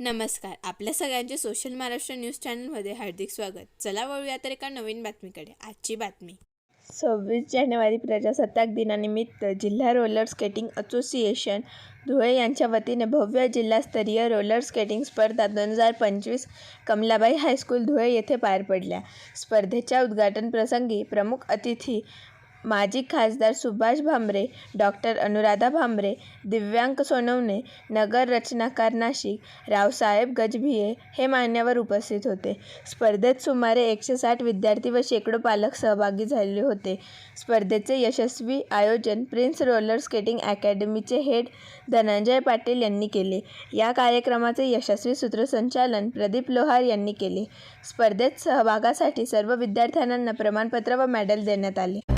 नमस्कार. आपल्या सगळ्यांचे सोशल महाराष्ट्र न्यूज चॅनलमध्ये हार्दिक स्वागत. चला वळूया तर एका नवीन बातमीकडे. आजची बातमी. सव्वीस जानेवारी प्रजासत्ताक दिनानिमित्त जिल्हा रोलर स्केटिंग असोसिएशन धुळे यांच्या वतीने भव्य जिल्हास्तरीय रोलर स्केटिंग स्पर्धा दोन हजार पंचवीस कमलाबाई हायस्कूल धुळे येथे पार पडल्या. स्पर्धेच्या उद्घाटन प्रसंगी प्रमुख अतिथी माजी खासदार सुभाष भामरे डॉक्टर अनुराधा भामरे दिव्यांक सोनवणे नगर रचनाकार नाशिक रावसाहेब गजभिये हे मान्यवर उपस्थित होते. स्पर्धेत सुमारे एकशे साठ विद्यार्थी व शेकडो पालक सहभागी झाले होते. स्पर्धेचे यशस्वी आयोजन प्रिन्स रोलर स्केटिंग अकॅडमीचे हेड धनंजय पाटील यांनी केले. या कार्यक्रमाचे यशस्वी सूत्रसंचालन प्रदीप लोहार यांनी केले. स्पर्धेत सहभागासाठी सर्व विद्यार्थ्यांना प्रमाणपत्र व मेडल देण्यात आले.